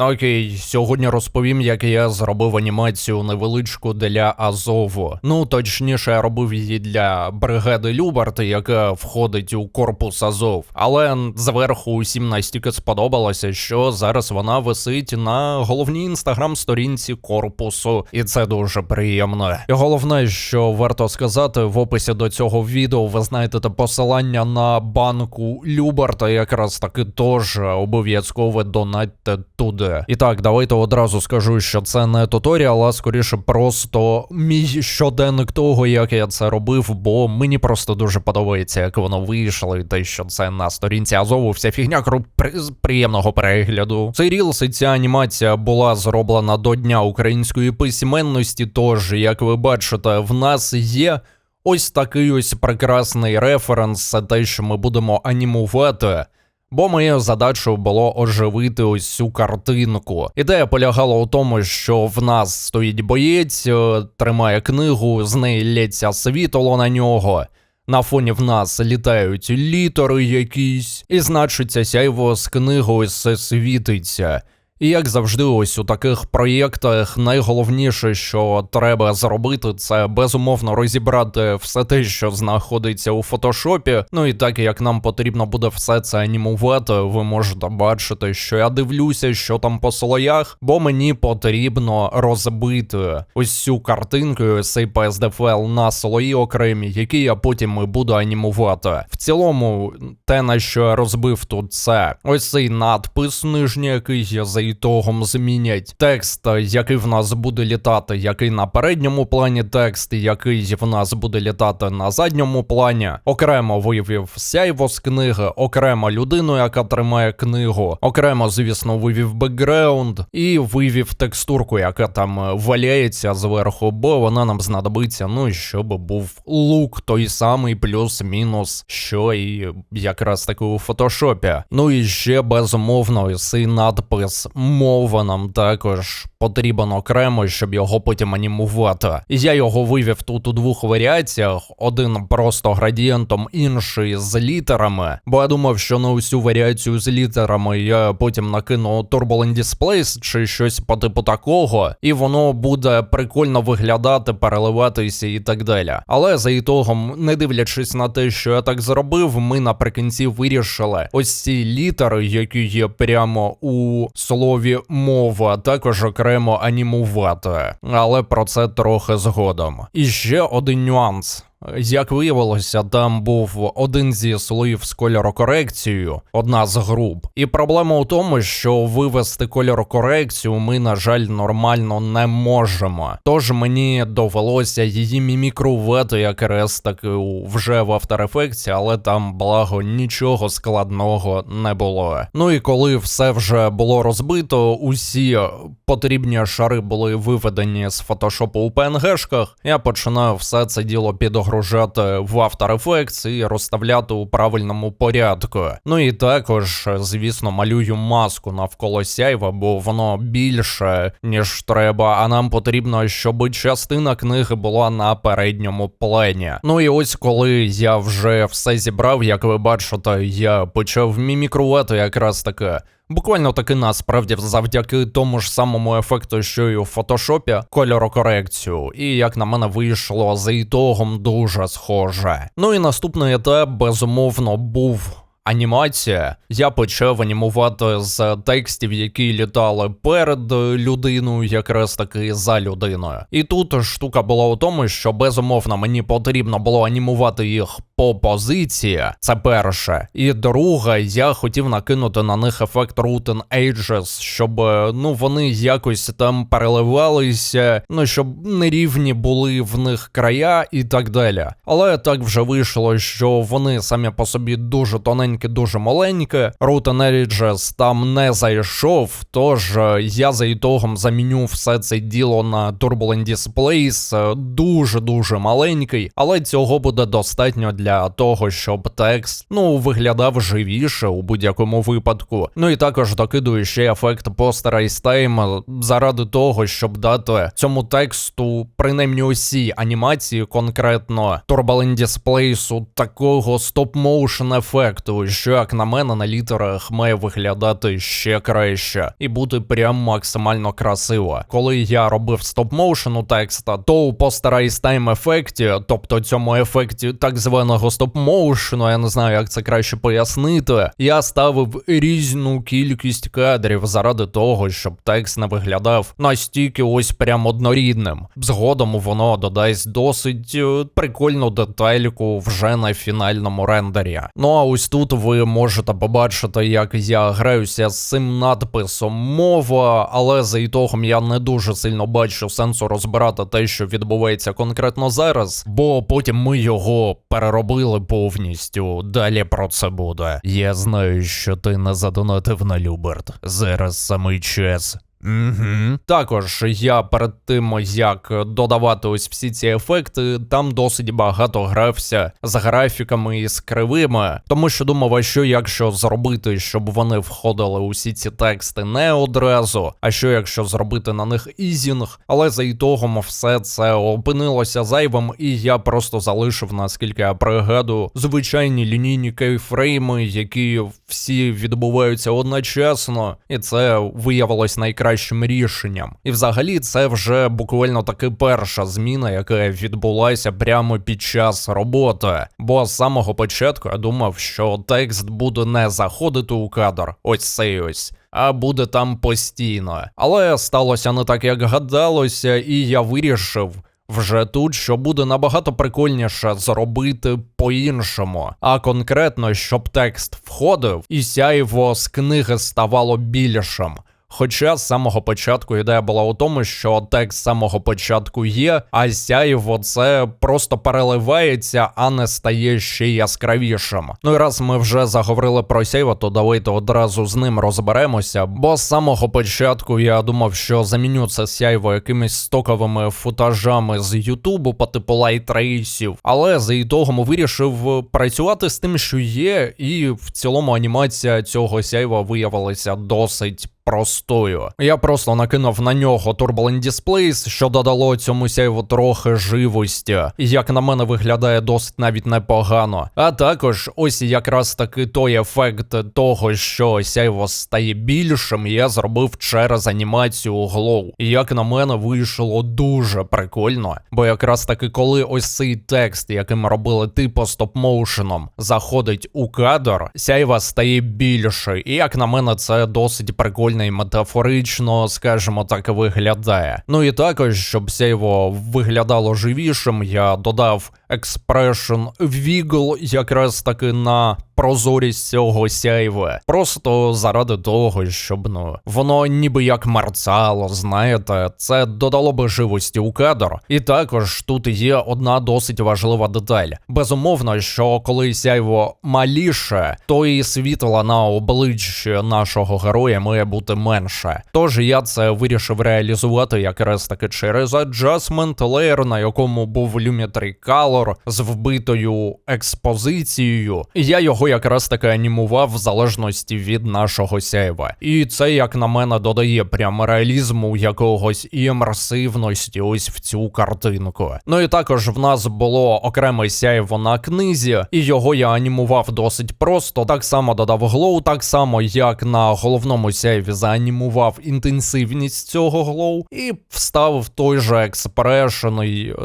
Окей, сьогодні розповім, як я зробив анімацію невеличку для Азову. Ну, точніше, я робив її для бригади Любарт, яка входить у корпус Азов. Але зверху усім настільки сподобалося, що зараз вона висить на головній інстаграм-сторінці корпусу, і це дуже приємно. І головне, що варто сказати, в описі до цього відео ви знайдете посилання на банку Любарта, якраз таки теж обов'язково донатьте туди. І так, давайте одразу скажу, що це не туторіал, а скоріше просто мій щоденник того, як я це робив, бо мені просто дуже подобається, як воно вийшло, і те, що це на сторінці Азову, вся фігня кру- при- приємного перегляду. Цей рілс і ця анімація була зроблена до Дня української письменності, тож, як ви бачите, в нас є. Ось такий ось прекрасний референс, це те, що ми будемо анімувати. Бо моєю задачею було оживити ось цю картинку. Ідея полягала у тому, що в нас стоїть боєць, е, тримає книгу, з неї лється світло на нього. На фоні в нас літають літери якісь, і значиться сяйво з книгою все світиться. І як завжди, ось у таких проєктах найголовніше, що треба зробити, це безумовно розібрати все те, що знаходиться у фотошопі. Ну і так як нам потрібно буде все це анімувати, ви можете бачити, що я дивлюся, що там по слоях, бо мені потрібно розбити ось цю картинку, цей PSD файл на слої окремі, які я потім і буду анімувати. В цілому, те на що я розбив тут, це ось цей надпис нижній, який я за ітогом змінять. Текст, який в нас буде літати, який на передньому плані текст, який в нас буде літати на задньому плані. Окремо вивів сяйво з книги, окремо людину, яка тримає книгу, окремо, звісно, вивів бекграунд і вивів текстурку, яка там валяється зверху, бо вона нам знадобиться, ну щоб був лук той самий, плюс-мінус, що і якраз таки у фотошопі. Ну і ще безумовно, цей надпис мова нам також потрібен окремо, щоб його потім анімувати. Я його вивів тут у двох варіаціях: один просто градієнтом, інший з літерами. Бо я думав, що на усю варіацію з літерами я потім накину Turbulent Displays чи щось по типу такого, і воно буде прикольно виглядати, переливатися і так далі. Але за ітогом, не дивлячись на те, що я так зробив, ми наприкінці вирішили ось ці літери, які є прямо у слові мова, також окремо анімувати. Але про це трохи згодом. І ще один нюанс. Як виявилося, там був один зі слоїв з кольорокорекцією, одна з груп. І проблема у тому, що вивести кольорокорекцію ми, на жаль, нормально не можемо. Тож мені довелося її мімікрувати якраз таки вже в After Effects, але там, благо, нічого складного не було. Ну і коли все вже було розбито, усі потрібні шари були виведені з фотошопу у PNG-шках, я починаю все це діло підгружати в After Effects і розставляти у правильному порядку. Ну і також, звісно, малюю маску навколо сяйва, бо воно більше, ніж треба, а нам потрібно, щоб частина книги була на передньому плані. Ну і ось коли я вже все зібрав, як ви бачите, я почав мімікрувати якраз таке. Буквально таки насправді завдяки тому ж самому ефекту, що і у фотошопі, кольорокорекцію, і як на мене вийшло за ітогом дуже схоже. Ну і наступний етап безумовно був. Анімація. Я почав анімувати з текстів, які літали перед людиною, якраз таки за людиною. І тут штука була у тому, що безумовно мені потрібно було анімувати їх по позиції. Це перше. І друге, я хотів накинути на них ефект Root and Ages, щоб е, ну вони якось там переливалися, ну щоб нерівні були в них края і так далі. Але так вже вийшло, що вони самі по собі дуже тоненькі, дуже маленькі. Root and Ages там не зайшов, тож е, я за ітогом заміню все це діло на Turbulent Displays, е, дуже-дуже маленький, але цього буде достатньо для для того, щоб текст ну виглядав живіше у будь-якому випадку. Ну і також докидую ще ефект постера із тайм заради того, щоб дати цьому тексту, принаймні усі анімації, конкретно Turbalin Displace, такого стоп-моушен ефекту, що як на мене на літерах має виглядати ще краще і бути прям максимально красиво. Коли я робив стоп-моушен у текста, то у постера із тайм ефекті, тобто цьому ефекті так званого стоп-моушену, я не знаю, як це краще пояснити. Я ставив різну кількість кадрів заради того, щоб текст не виглядав настільки ось прям однорідним. Згодом воно додасть досить е, прикольну детальку вже на фінальному рендері. Ну а ось тут ви можете побачити, як я граюся з цим надписом мова, але за ітогом я не дуже сильно бачу сенсу розбирати те, що відбувається конкретно зараз, бо потім ми його переробили повністю. Далі про це буде. Я знаю, що ти не задонатив на Люберт. Зараз самий час. Угу. Також я перед тим, як додавати ось всі ці ефекти, там досить багато грався з графіками і з кривими, тому що думав, а що якщо зробити, щоб вони входили усі ці тексти не одразу, а що якщо зробити на них ізінг, але за ітогом все це опинилося зайвим, і я просто залишив, наскільки я пригадую, звичайні лінійні кейфрейми, які всі відбуваються одночасно, і це виявилось найкраще найкращим рішенням. І взагалі це вже буквально таки перша зміна, яка відбулася прямо під час роботи. Бо з самого початку я думав, що текст буде не заходити у кадр, ось цей ось. А буде там постійно. Але сталося не так, як гадалося, і я вирішив вже тут, що буде набагато прикольніше зробити по-іншому, а конкретно, щоб текст входив, і сяйво з книги ставало більшим. Хоча з самого початку ідея була у тому, що текст з самого початку є, а сяєво це просто переливається, а не стає ще яскравішим. Ну і раз ми вже заговорили про сяйво, то давайте одразу з ним розберемося. Бо з самого початку я думав, що заміню це сяйво якимись стоковими футажами з Ютубу по типу лайтрейсів, але за ітогом вирішив працювати з тим, що є, і в цілому анімація цього сяйва виявилася досить простою. Я просто накинув на нього Turbulent Displays, що додало цьому сяйву трохи живості. Як на мене, виглядає досить навіть непогано. А також ось якраз таки той ефект того, що сяйво стає більшим, я зробив через анімацію Glow. Як на мене, вийшло дуже прикольно. Бо якраз таки, коли ось цей текст, який ми робили типу стоп-моушеном, заходить у кадр, сяйва стає більше. І як на мене, це досить прикольно прикольно і метафорично, скажімо так, виглядає. Ну і також, щоб сяйво виглядало живішим, я додав Expression Wiggle якраз таки на прозорість цього сяйва. Просто заради того, щоб ну воно ніби як мерцало, знаєте, це додало би живості у кадр. І також тут є одна досить важлива деталь. Безумовно, що коли сяйво маліше, то і світла на обличчі нашого героя має бути менше. Тож я це вирішив реалізувати якраз таки через Adjustment Layer, на якому був Lumetri Color з вбитою експозицією. Я його якраз таки анімував в залежності від нашого сяйва. І це, як на мене, додає прям реалізму якогось імерсивності ось в цю картинку. Ну і також в нас було окреме сяйво на книзі, і його я анімував досить просто. Так само додав глоу, так само як на головному сяйві заанімував інтенсивність цього глоу, і вставив той же експрешн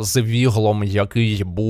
з віглом, який був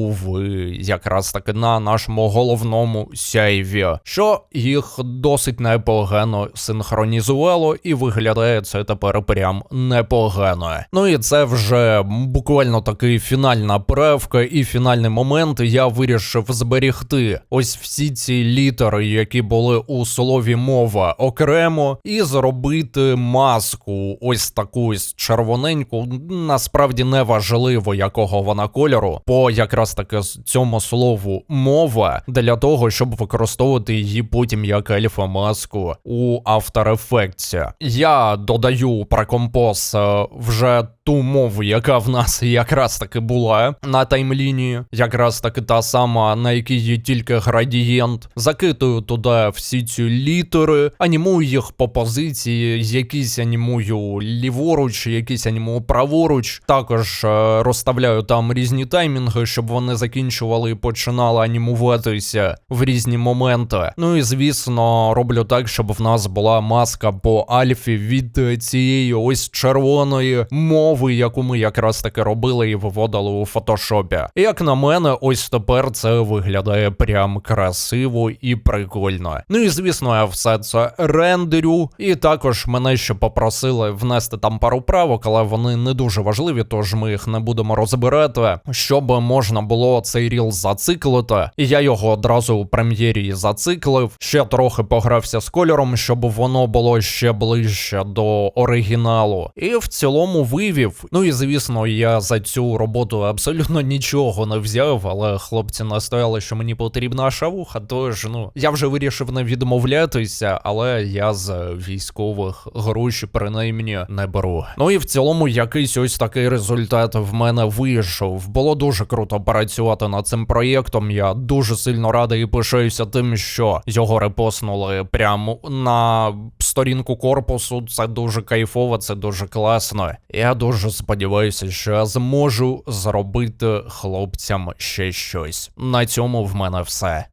якраз таки на нашому головному сяйві, що їх досить непогано синхронізувало, і виглядає це тепер прям непогано. Ну і це вже буквально такий фінальна правка і фінальний момент. Я вирішив зберігти ось всі ці літери, які були у слові мова окремо, і зробити маску, ось таку червоненьку. Насправді не важливо, якого вона кольору, по як якраз таки цьому слову мова для того, щоб використовувати її потім як ельфа-маску у After Effects. Я додаю про композ е, вже ту мову, яка в нас якраз таки була на таймлінії, якраз таки та сама, на якій є тільки градієнт. Закидую туди всі ці літери, анімую їх по позиції, якісь анімую ліворуч, якісь анімую праворуч. Також е, розставляю там різні таймінги, щоб вони закінчували і починали анімуватися в різні моменти. Ну і звісно, роблю так, щоб в нас була маска по альфі від цієї ось червоної мови, яку ми якраз таки робили і виводили у фотошопі. Як на мене, ось тепер це виглядає прям красиво і прикольно. Ну і звісно, я все це рендерю. І також мене ще попросили внести там пару правок, але вони не дуже важливі, тож ми їх не будемо розбирати, щоб можна було цей ріл зациклити. І я його одразу у прем'єрі зациклив. Ще трохи погрався з кольором, щоб воно було ще ближче до оригіналу. І в цілому вивів. Ну і звісно, я за цю роботу абсолютно нічого не взяв, але хлопці настояли, що мені потрібна шавуха, тож ну я вже вирішив не відмовлятися, але я з військових гроші принаймні не беру. Ну і в цілому якийсь ось такий результат в мене вийшов. Було дуже круто працювати над цим проєктом. Я дуже сильно радий і пишаюся тим, що його репостнули прямо на сторінку корпусу. Це дуже кайфово, це дуже класно. Я дуже сподіваюся, що я зможу зробити хлопцям ще щось. На цьому в мене все.